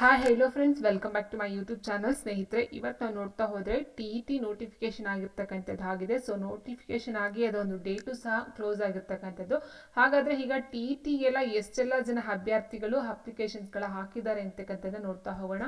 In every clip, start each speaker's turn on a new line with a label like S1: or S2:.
S1: Hi hello friends welcome back to my YouTube channel ಸ್ನೇಹಿತರೆ, ಇವತ್ತು ನಾವು ನೋಡ್ತಾ ಹೋದರೆ ಟಿ ಟಿ ನೋಟಿಫಿಕೇಶನ್ ಆಗಿರ್ತಕ್ಕಂಥದ್ದು ಆಗಿದೆ ಸೊ ನೋಟಿಫಿಕೇಶನ್ ಆಗಿ ಅದೊಂದು ಡೇಟು ಸಹ ಕ್ಲೋಸ್ ಆಗಿರ್ತಕ್ಕಂಥದ್ದು. ಹಾಗಾದರೆ ಈಗ ಟಿ ಇ ಟಿಗೆಲ್ಲ ಎಷ್ಟೆಲ್ಲ ಜನ ಅಭ್ಯರ್ಥಿಗಳು ಅಪ್ಲಿಕೇಶನ್ಸ್ಗಳ ಹಾಕಿದ್ದಾರೆ ಅಂತಕ್ಕಂಥದ್ದು ನೋಡ್ತಾ ಹೋಗೋಣ.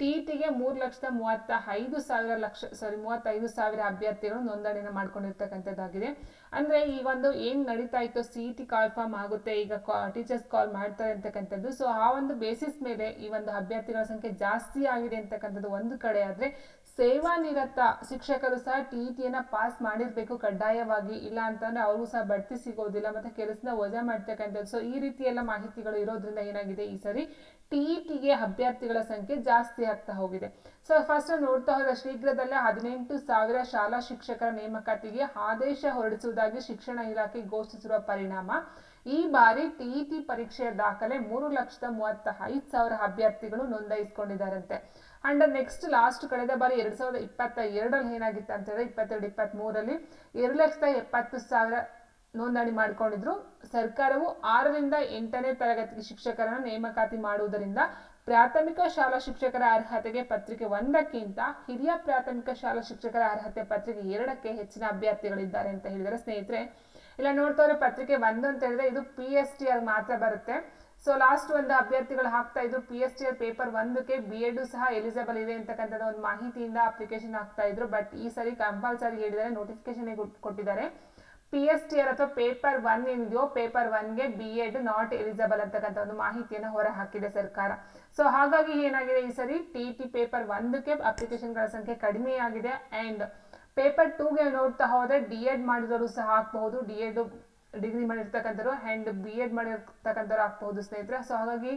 S1: ಟಿ ಟಿಗೆ ಮೂರು ಲಕ್ಷದ ಮೂವತ್ತ ಐದು ಸಾವಿರ ಲಕ್ಷ ಸಾರಿ ಮೂವತ್ತೈದು ಸಾವಿರ ಅಭ್ಯರ್ಥಿಗಳು ನೋಂದಣಿನ ಮಾಡ್ಕೊಂಡಿರ್ತಕ್ಕಂಥದ್ದಾಗಿದೆ. ಅಂದರೆ ಈ ಒಂದು ಏನು ನಡೀತಾ ಇತ್ತು C E T call form ಆಗುತ್ತೆ, ಈಗ ಕಾ ಟೀಚರ್ಸ್ ಕಾಲ್ ಮಾಡ್ತಾರೆ ಅಂತಕ್ಕಂಥದ್ದು. ಸೊ ಆ ಒಂದು ಬೇಸಿಸ್ ಮೇಲೆ ಈ ಒಂದು ಅಭ್ಯರ್ಥಿಗಳ ಸಂಖ್ಯೆ ಜಾಸ್ತಿ ಆಗಿದೆ ಅಂತಕ್ಕಂಥದ್ದು ಒಂದು ಕಡೆ ಆದರೆ ಸೇವಾನಿರತ ಶಿಕ್ಷಕರು ಸಹ ಟಿ ಇ ಪಾಸ್ ಮಾಡಿರಬೇಕು ಕಡ್ಡಾಯವಾಗಿ. ಇಲ್ಲ ಅಂತಂದರೆ ಅವ್ರಿಗೂ ಸಹ ಬಡ್ತಿ ಸಿಗೋದಿಲ್ಲ ಮತ್ತೆ ಕೆಲಸದ ವಜಾ ಮಾಡ್ತಕ್ಕಂಥದ್ದು. ಸೊ ಈ ರೀತಿ ಎಲ್ಲ ಮಾಹಿತಿಗಳು ಇರೋದ್ರಿಂದ ಏನಾಗಿದೆ ಈ ಸರಿ? ಟಿ ಇ ಟಿಗೆ ಅಭ್ಯರ್ಥಿಗಳ ಸಂಖ್ಯೆ ಜಾಸ್ತಿ ಆಗ್ತಾ ಹೋಗಿದೆ. ಸೊ ಫಸ್ಟ್ ನೋಡ್ತಾ ಹೋದ ಶೀಘ್ರದಲ್ಲೇ ಹದಿನೆಂಟು ಸಾವಿರ ಶಾಲಾ ಶಿಕ್ಷಕರ ನೇಮಕಾತಿಗೆ ಆದೇಶ ಹೊರಡಿಸುವುದಾಗಿ ಶಿಕ್ಷಣ ಇಲಾಖೆ ಘೋಷಿಸಿರುವ ಪರಿಣಾಮ. ಈ ಬಾರಿ ಟಿಇಟಿ ಪರೀಕ್ಷೆಯ ದಾಖಲೆ ಮೂರು ಲಕ್ಷದ ಮೂವತ್ತ ಐದು ಸಾವಿರ ಅಭ್ಯರ್ಥಿಗಳು ನೋಂದಾಯಿಸಿಕೊಂಡಿದ್ದಾರಂತೆ. ಅಂಡ್ ನೆಕ್ಸ್ಟ್ ಲಾಸ್ಟ್ ಕಳೆದ ಬಾರಿ ಎರಡು ಸಾವಿರದ ಇಪ್ಪತ್ತ ಎರಡರಲ್ಲಿ ಏನಾಗಿತ್ತು ಅಂತ ಹೇಳಿದ್ರೆ ಇಪ್ಪತ್ತೆರಡು ಇಪ್ಪತ್ತ್ ಮೂರಲ್ಲಿ ಎರಡು ಲಕ್ಷದ ಎಪ್ಪತ್ತು ಸಾವಿರ ನೋಂದಣಿ ಮಾಡಿಕೊಂಡಿದ್ರು. ಸರ್ಕಾರವು ಆರರಿಂದ ಎಂಟನೇ ತರಗತಿ ಶಿಕ್ಷಕರನ್ನು ನೇಮಕಾತಿ ಮಾಡುವುದರಿಂದ ಪ್ರಾಥಮಿಕ ಶಾಲಾ ಶಿಕ್ಷಕರ ಅರ್ಹತೆಗೆ ಪತ್ರಿಕೆ ಒಂದಕ್ಕಿಂತ ಹಿರಿಯ ಪ್ರಾಥಮಿಕ ಶಾಲಾ ಶಿಕ್ಷಕರ ಅರ್ಹತೆ ಪತ್ರಿಕೆ ಎರಡಕ್ಕೆ ಹೆಚ್ಚಿನ ಅಭ್ಯರ್ಥಿಗಳಿದ್ದಾರೆ ಅಂತ ಹೇಳಿದರೆ ಸ್ನೇಹಿತರೆ. ಇಲ್ಲ ನೋಡ್ತಾ ಪತ್ರಿಕೆ ಒಂದು ಅಂತ ಹೇಳಿದ್ರೆ ಇದು ಪಿ ಎಸ್ ಟಿ ಅಲ್ಲಿ ಮಾತ್ರ ಬರುತ್ತೆ. ಸೊ ಲಾಸ್ಟ್ ಒಂದು ಅಭ್ಯರ್ಥಿಗಳು ಹಾಕ್ತಾ ಇದ್ರು. ಪಿ ಎಸ್ ಟಿ ಪೇಪರ್ ಒಂದಕ್ಕೆ ಬಿ ಎಡ್ ಸಹ ಎಲಿಜಿಬಲ್ ಇದೆ ಅಂತಕ್ಕಂಥದ್ದು ಒಂದು ಮಾಹಿತಿಯಿಂದ ಅಪ್ಲಿಕೇಶನ್ ಹಾಕ್ತಾ ಇದ್ರು. ಬಟ್ ಈ ಸರಿ ಕಂಪಲ್ಸರಿ ಹೇಳಿದರೆ ನೋಟಿಫಿಕೇಶನ್ ಕೊಟ್ಟಿದ್ದಾರೆ. ಪಿ ಎಸ್ ಟಿ ಆರ್ ಅಥವಾ ಪೇಪರ್ ಒನ್ ಏನಿದೆಯೋ ಪೇಪರ್ ಒನ್ಗೆ ಬಿ ಎಡ್ ನಾಟ್ ಎಲಿಜಿಬಲ್ ಅಂತಕ್ಕಂಥ ಒಂದು ಮಾಹಿತಿಯನ್ನು ಹೊರ ಹಾಕಿದೆ ಸರ್ಕಾರ. ಸೊ ಹಾಗಾಗಿ ಏನಾಗಿದೆ ಈ ಸರಿ? ಟಿ ಟಿ ಪೇಪರ್ ಒಂದಕ್ಕೆ ಅಪ್ಲಿಕೇಶನ್ಗಳ ಸಂಖ್ಯೆ ಕಡಿಮೆಯಾಗಿದೆ ಆ್ಯಂಡ್ ಪೇಪರ್ ಟೂಗೆ ನೋಡ್ತಾ ಹೋದರೆ ಡಿ ಎಡ್ ಮಾಡಿದವರು ಸಹ ಹಾಕಬಹುದು. ಡಿ ಎಡ್ ಡಿಗ್ರಿ ಮಾಡಿರ್ತಕ್ಕಂಥವ್ರು ಆ್ಯಂಡ್ ಬಿ ಎಡ್ ಮಾಡಿರ್ತಕ್ಕಂಥವ್ರು ಆಗ್ಬೋದು ಸ್ನೇಹಿತರೆ. ಸೊ ಹಾಗಾಗಿ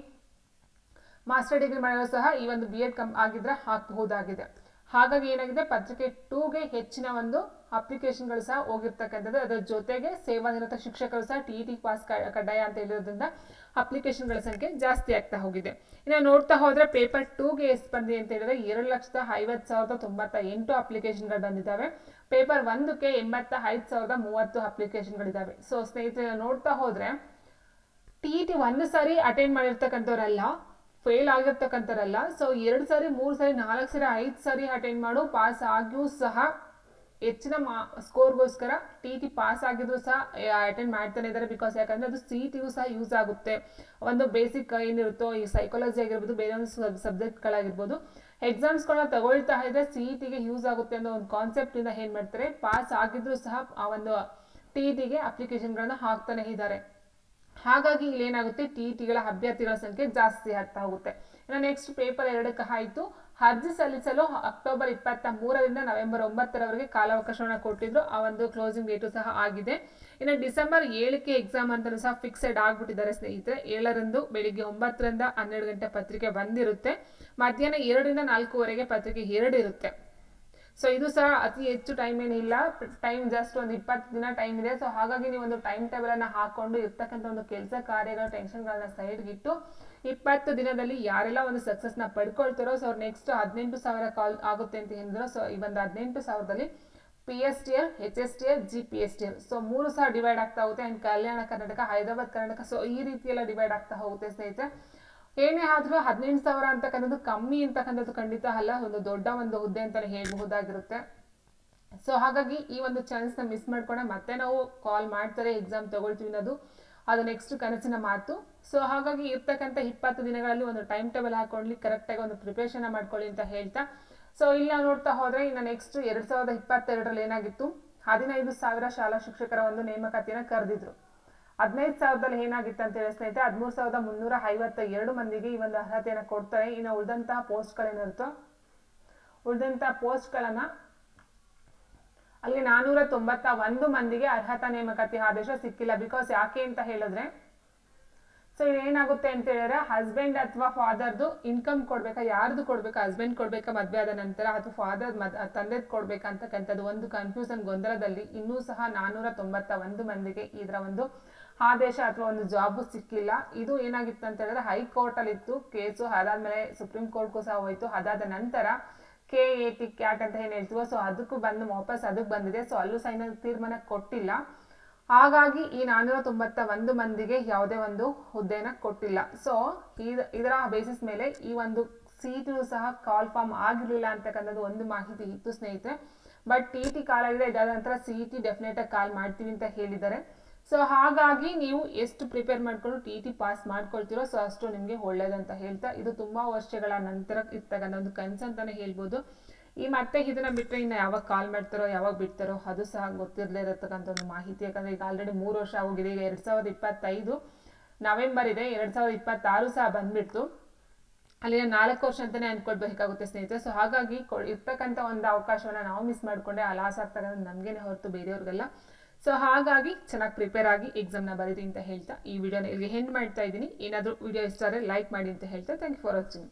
S1: ಮಾಸ್ಟರ್ ಡಿಗ್ರಿ ಮಾಡಿರೋ ಸಹ ಈ ಒಂದು ಬಿ ಎಡ್ ಕಮ್ ಆಗಿದ್ರೆ ಹಾಕಬಹುದಾಗಿದೆ. ಹಾಗಾಗಿ ಏನಾಗಿದೆ? ಪತ್ರಿಕೆ ಟೂಗೆ ಹೆಚ್ಚಿನ ಒಂದು ಅಪ್ಲಿಕೇಶನ್ಗಳು ಸಹ ಹೋಗಿರ್ತಕ್ಕಂಥದ್ದು. ಅದರ ಜೊತೆಗೆ ಸೇವಾನಿರತ ಶಿಕ್ಷಕರು ಸಹ ಟಿ ಟಿ ಪಾಸ್ ಕಡ್ಡಾಯ ಅಂತ ಹೇಳಿರೋದ್ರಿಂದ ಅಪ್ಲಿಕೇಶನ್ಗಳ ಸಂಖ್ಯೆ ಜಾಸ್ತಿ ಆಗ್ತಾ ಹೋಗಿದೆ. ಇನ್ನು ನೋಡ್ತಾ ಹೋದರೆ ಪೇಪರ್ ಟೂಗೆ ಎಷ್ಟು ಬಂದಿದೆ ಅಂತ ಹೇಳಿದ್ರೆ ಎರಡು ಲಕ್ಷದ ಐವತ್ತು ಸಾವಿರದ ತೊಂಬತ್ತ ಎಂಟು ಅಪ್ಲಿಕೇಶನ್ಗಳು ಬಂದಿದ್ದಾವೆ. ಪೇಪರ್ ಒಂದಕ್ಕೆ ಎಂಬತ್ತ ಐದು ಸಾವಿರದ ಮೂವತ್ತು ಅಪ್ಲಿಕೇಶನ್ಗಳಿದ್ದಾವೆ ಸೊ ಸ್ನೇಹಿತರೆ, ನೋಡ್ತಾ ಹೋದರೆ ಟಿ ಟಿ ಒಂದು ಸಾರಿ ಅಟೆಂಡ್ ಮಾಡಿರ್ತಕ್ಕಂಥವ್ರಲ್ಲ ಫೇಲ್ ಆಗಿರ್ತಕ್ಕಂಥವ್ರಲ್ಲ ಸೊ ಎರಡು ಸಾರಿ, ಮೂರು ಸಾರಿ, ನಾಲ್ಕು ಸಾರಿ, ಐದು ಸಾರಿ ಅಟೆಂಡ್ ಮಾಡು ಪಾಸ್ ಆಗಿಯೂ ಸಹ ಹೆಚ್ಚಿನ ಮಾ ಸ್ಕೋರ್ಗೋಸ್ಕರ ಟಿ ಟಿ ಪಾಸ್ ಆಗಿದ್ರು ಸಹ ಅಟೆಂಡ್ ಮಾಡ್ತಾನೆ ಇದ್ದಾರೆ ಬಿಕಾಸ್ ಯಾಕಂದರೆ ಅದು ಸಿ ಟಿಗೂ ಸಹ ಯೂಸ್ ಆಗುತ್ತೆ. ಒಂದು ಬೇಸಿಕ್ ಏನಿರುತ್ತೋ, ಈ ಸೈಕಾಲಜಿ ಆಗಿರ್ಬೋದು, ಬೇರೆ ಒಂದು ಸಬ್ಜೆಕ್ಟ್ಗಳಾಗಿರ್ಬೋದು ಎಕ್ಸಾಮ್ಸ್ಗಳನ್ನ ತಗೊಳ್ತಾ ಇದ್ದರೆ ಸಿ ಇ ಟಿಗೆ ಯೂಸ್ ಆಗುತ್ತೆ ಅನ್ನೋ ಒಂದು ಕಾನ್ಸೆಪ್ಟಿಂದ ಏನು ಮಾಡ್ತಾರೆ ಪಾಸ್ ಆಗಿದ್ರೂ ಸಹ ಆ ಒಂದು ಟಿ ಇ ಟಿಗೆ ಅಪ್ಲಿಕೇಶನ್ಗಳನ್ನ ಹಾಕ್ತಾನೆ ಇದ್ದಾರೆ. ಹಾಗಾಗಿ ಇಲ್ಲಿ ಏನಾಗುತ್ತೆ ಟಿ ಟಿಗಳ ಅಭ್ಯರ್ಥಿಗಳ ಸಂಖ್ಯೆ ಜಾಸ್ತಿ ಆಗ್ತಾ ಹೋಗುತ್ತೆ. ಇನ್ನು ನೆಕ್ಸ್ಟ್ ಪೇಪರ್ ಎರಡಕ್ಕೆ ಆಯಿತು. ಅರ್ಜಿ ಸಲ್ಲಿಸಲು ಅಕ್ಟೋಬರ್ ಇಪ್ಪತ್ತ ಮೂರರಿಂದ ನವೆಂಬರ್ ಒಂಬತ್ತರವರೆಗೆ ಕಾಲಾವಕಾಶವನ್ನು ಕೊಟ್ಟಿದ್ರು. ಆ ಒಂದು ಕ್ಲೋಸಿಂಗ್ ಡೇಟು ಸಹ ಆಗಿದೆ. ಇನ್ನು ಡಿಸೆಂಬರ್ ಏಳಕ್ಕೆ ಎಕ್ಸಾಮ್ ಅಂತಲೂ ಸಹ ಫಿಕ್ಸೆಡ್ ಆಗಿಬಿಟ್ಟಿದ್ದಾರೆ ಸ್ನೇಹಿತರೆ. ಏಳರಂದು ಬೆಳಿಗ್ಗೆ ಒಂಬತ್ತರಿಂದ ಹನ್ನೆರಡು ಗಂಟೆ ಪತ್ರಿಕೆ ಬಂದಿರುತ್ತೆ. ಮಧ್ಯಾಹ್ನ ಎರಡರಿಂದ ನಾಲ್ಕೂವರೆಗೆ ಪತ್ರಿಕೆ ಎರಡು ಇರುತ್ತೆ. ಸೊ ಇದು ಸಹ ಅತಿ ಹೆಚ್ಚು ಟೈಮ್ ಏನಿಲ್ಲ ಟೈಮ್ ಜಸ್ಟ್ ಒಂದು ಇಪ್ಪತ್ತು ದಿನ ಟೈಮ್ ಇದೆ. ಸೊ ಹಾಗಾಗಿ ನೀವು ಒಂದು ಟೈಮ್ ಟೇಬಲ್ ಅನ್ನ ಹಾಕೊಂಡು ಇರ್ತಕ್ಕಂಥ ಒಂದು ಕೆಲಸ ಕಾರ್ಯಗಳ ಟೆನ್ಷನ್ಗಳನ್ನ ಸೈಡ್ಗಿಟ್ಟು ಇಪ್ಪತ್ತು ದಿನದಲ್ಲಿ ಯಾರೆಲ್ಲ ಒಂದು ಸಕ್ಸಸ್ನ ಪಡ್ಕೊಳ್ತಾರೋ ಸೊ ಅವ್ರು ನೆಕ್ಸ್ಟ್ ಹದಿನೆಂಟು ಸಾವಿರ ಕಾಲ್ ಆಗುತ್ತೆ ಅಂತ ಹೇಳಿದ್ರು. ಸೊ ಈ ಒಂದು ಹದಿನೆಂಟು ಸಾವಿರದಲ್ಲಿ P S T L H S T L G P S T L so ಮೂರು ಸಹ ಡಿವೈಡ್ ಆಗ್ತಾ ಹೋಗುತ್ತೆ. ಆ್ಯಂಡ್ ಕಲ್ಯಾಣ ಕರ್ನಾಟಕ, ಹೈದರಾಬಾದ್ ಕರ್ನಾಟಕ ಸೊ ಈ ರೀತಿಯೆಲ್ಲ ಡಿವೈಡ್ ಆಗ್ತಾ ಹೋಗುತ್ತೆ ಸ್ನೇಹಿತರೆ. ಏನೇ ಆದ್ರೂ ಹದಿನೆಂಟು ಸಾವಿರ ಅಂತಕ್ಕಂಥದ್ದು ಕಮ್ಮಿ ಅಂತಕ್ಕಂಥದ್ದು ಖಂಡಿತ ಅಲ್ಲ, ಒಂದು ದೊಡ್ಡ ಒಂದು ಹುದ್ದೆ ಅಂತಾನೆ ಹೇಳಬಹುದಾಗಿರುತ್ತೆ. ಸೊ ಹಾಗಾಗಿ ಈ ಒಂದು ಚಾನ್ಸ್ನ ಮಿಸ್ ಮಾಡ್ಕೊಂಡೆ ಮತ್ತೆ ನಾವು ಕಾಲ್ ಮಾಡ್ತಾರೆ ಎಕ್ಸಾಮ್ ತಗೊಳ್ತೀವಿ ಅನ್ನೋದು, ಅದು ನೆಕ್ಸ್ಟ್ ಕನಸಿನ ಮಾತು. ಸೊ ಹಾಗಾಗಿ ಇರ್ತಕ್ಕಂಥ ಇಪ್ಪತ್ತು ದಿನಗಳಲ್ಲಿ ಒಂದು ಟೈಮ್ ಟೇಬಲ್ ಹಾಕೊಳ್ಳಿ ಕರೆಕ್ಟಾಗಿ ಒಂದು ಪ್ರಿಪ್ರೇಷನ್ ಮಾಡ್ಕೊಳ್ಳಿ ಅಂತ ಹೇಳ್ತಾ. ಸೊ ಇಲ್ಲಿ ನಾವು ನೋಡ್ತಾ ಹೋದರೆ, ಇನ್ನು ನೆಕ್ಸ್ಟ್ ಎರಡು ಸಾವಿರದ ಇಪ್ಪತ್ತೆರಡರಲ್ಲಿ ಏನಾಗಿತ್ತು? ಹದಿನೈದು ಸಾವಿರ ಶಾಲಾ ಶಿಕ್ಷಕರ ಒಂದು ನೇಮಕಾತಿಯನ್ನು ಕರೆದಿದ್ರು. ಹದಿನೈದು ಸಾವಿರದಲ್ಲಿ ಏನಾಗಿತ್ತು ಅಂತ ಹೇಳಿ ಸ್ನೇಹಿತರೆ, ಹದಿಮೂರು ಸಾವಿರದ ಮುನ್ನೂರ ಐವತ್ತ ಎರಡು ಮಂದಿಗೆ ಈ ಒಂದು ಅರ್ಹತೆಯನ್ನು ಕೊಡ್ತಾರೆ. ಇನ್ನು ಉಳಿದಂತಹ ಪೋಸ್ಟ್ಗಳೇನಿರುತ್ತೋ, ಉಳಿದಂತಹ ಪೋಸ್ಟ್ಗಳನ್ನ ಅಲ್ಲಿ ನಾನೂರ ತೊಂಬತ್ತ ಒಂದು ಮಂದಿಗೆ ಅರ್ಹತಾ ನೇಮಕಾತಿ ಆದೇಶ ಸಿಕ್ಕಿಲ್ಲ. ಬಿಕಾಸ್ ಯಾಕೆ ಅಂತ ಹೇಳಿದ್ರೆ ಸೊ ಏನಾಗುತ್ತೆ ಅಂತ ಹೇಳಿದ್ರೆ ಹಸ್ಬೆಂಡ್ ಅಥವಾ ಫಾದರ್ದು ಇನ್ಕಮ್ ಕೊಡ್ಬೇಕಾ, ಯಾರ್ದು ಕೊಡ್ಬೇಕಾ? ಹಸ್ಬೆಂಡ್ ಕೊಡ್ಬೇಕಾ ಮದ್ವೆ ಆದ ನಂತರ, ಅಥವಾ ಫಾದರ್ ಮದ್, ತಂದೆದ್ ಕೊಡ್ಬೇಕಾ ಅಂತಕ್ಕಂಥದ್ದು ಒಂದು ಕನ್ಫ್ಯೂಷನ್ ಗೊಂದಲದಲ್ಲಿ ಇನ್ನೂ ಸಹ ನಾನೂರ ತೊಂಬತ್ತ ಒಂದು ಮಂದಿಗೆ ಇದರ ಒಂದು ಆದೇಶ ಅಥವಾ ಒಂದು ಜಾಬ್ ಸಿಕ್ಕಿಲ್ಲ. ಇದು ಏನಾಗಿತ್ತು ಅಂತ ಹೇಳಿದ್ರೆ ಹೈಕೋರ್ಟಲ್ಲಿ ಇತ್ತು ಕೇಸು ಅದಾದ್ಮೇಲೆ ಸುಪ್ರೀಂ ಕೋರ್ಟ್ಗೂ ಸಹ ಹೋಯ್ತು. ಅದಾದ ನಂತರ ಕೆ ಎ ಟಿ ಕ್ಯಾಟ್ ಅಂತ ಏನು ಹೇಳ್ತೀವೋ, ಸೊ ಅದಕ್ಕೂ ಬಂದು ವಾಪಸ್ ಅದಕ್ಕೆ ಬಂದಿದೆ. ಸೊ ಅಲ್ಲೂ ಸಹ ತೀರ್ಮಾನ ಕೊಟ್ಟಿಲ್ಲ. ಹಾಗಾಗಿ ಈ ನಾನ್ನೂರ ತೊಂಬತ್ತ ಒಂದು ಮಂದಿಗೆ ಯಾವುದೇ ಒಂದು ಹುದ್ದೆನ ಕೊಟ್ಟಿಲ್ಲ. ಸೊ ಇದರ ಬೇಸಿಸ್ ಮೇಲೆ ಈ ಒಂದು ಸೀಟು ಸಹ ಕಾಲ್ ಫಾರ್ಮ್ ಆಗಿರಲಿಲ್ಲ ಅಂತಕ್ಕಂಥದ್ದು ಒಂದು ಮಾಹಿತಿ ಇತ್ತು ಸ್ನೇಹಿತರೆ. ಬಟ್ ಟಿ ಟಿ ಕಾಲ್ ಆಗಿದೆ. ಇದಾದ ನಂತರ ಸಿ ಟಿ ಡೆಫಿನೆಟಾಗಿ ಕಾಲ್ ಮಾಡ್ತೀವಿ ಅಂತ ಹೇಳಿದ್ದಾರೆ. ಸೊ ಹಾಗಾಗಿ ನೀವು ಎಷ್ಟು ಪ್ರಿಪೇರ್ ಮಾಡ್ಕೊಂಡು ಟಿ ಟಿ ಪಾಸ್ ಮಾಡ್ಕೊಳ್ತೀರೋ ಸೊ ಅಷ್ಟು ನಿಮಗೆ ಒಳ್ಳೇದಂತ ಹೇಳ್ತಾ, ಇದು ತುಂಬಾ ವರ್ಷಗಳ ನಂತರ ಇರ್ತಕ್ಕಂಥ ಒಂದು ಕನ್ಸು ಅಂತಾನೆ ಹೇಳ್ಬೋದು. ಈ ಮತ್ತೆ ಇದನ್ನ ಬಿಟ್ಟರೆ ಇನ್ನು ಯಾವಾಗ ಕಾಲ್ ಮಾಡ್ತಾರೋ, ಯಾವಾಗ ಬಿಡ್ತಾರೋ, ಅದು ಸಹ ಗೊತ್ತಿರಲೇ ಇರತಕ್ಕಂಥ ಒಂದು ಮಾಹಿತಿ. ಯಾಕಂದರೆ ಈಗ ಆಲ್ರೆಡಿ ಮೂರು ವರ್ಷ ಆಗೋಗಿದೆ, ಈಗ ಎರಡು ಸಾವಿರದ ಇಪ್ಪತ್ತೈದು ನವೆಂಬರ್ ಇದೆ, ಎರಡು ಸಾವಿರದ ಇಪ್ಪತ್ತಾರು ಸಹ ಬಂದ್ಬಿಡ್ತು. ಅಲ್ಲಿ ನಾಲ್ಕು ವರ್ಷ ಅಂತಲೇ ಅಂದ್ಕೊಳ್ಬೇಕಾಗುತ್ತೆ ಸ್ನೇಹಿತರೆ. ಸೊ ಹಾಗಾಗಿ ಇರ್ತಕ್ಕಂಥ ಒಂದು ಅವಕಾಶವನ್ನ ನಾವು ಮಿಸ್ ಮಾಡಿಕೊಂಡೆ, ಆ ಲಾಸ್ ಆಗ್ತಕ್ಕಂಥ ನಮಗೇನೆ ಹೊರತು ಬೇರೆಯವ್ರಿಗೆಲ್ಲ. ಸೊ ಹಾಗಾಗಿ ಚೆನ್ನಾಗಿ ಪ್ರಿಪೇರ್ ಆಗಿ ಎಕ್ಸಾಮ್ನ ಬರೀರಿ ಅಂತ ಹೇಳ್ತಾ ಈ ವಿಡಿಯೋನ ಇಲ್ಲಿ ಹೆಂಡ್ ಮಾಡ್ತಾ ಇದ್ದೀನಿ. ಏನಾದರೂ ವಿಡಿಯೋ ಇಷ್ಟ ಆದರೆ ಲೈಕ್ ಮಾಡಿ ಅಂತ ಹೇಳ್ತಾ ಥ್ಯಾಂಕ್ ಯು ಫಾರ್ ವಾಚಿಂಗ್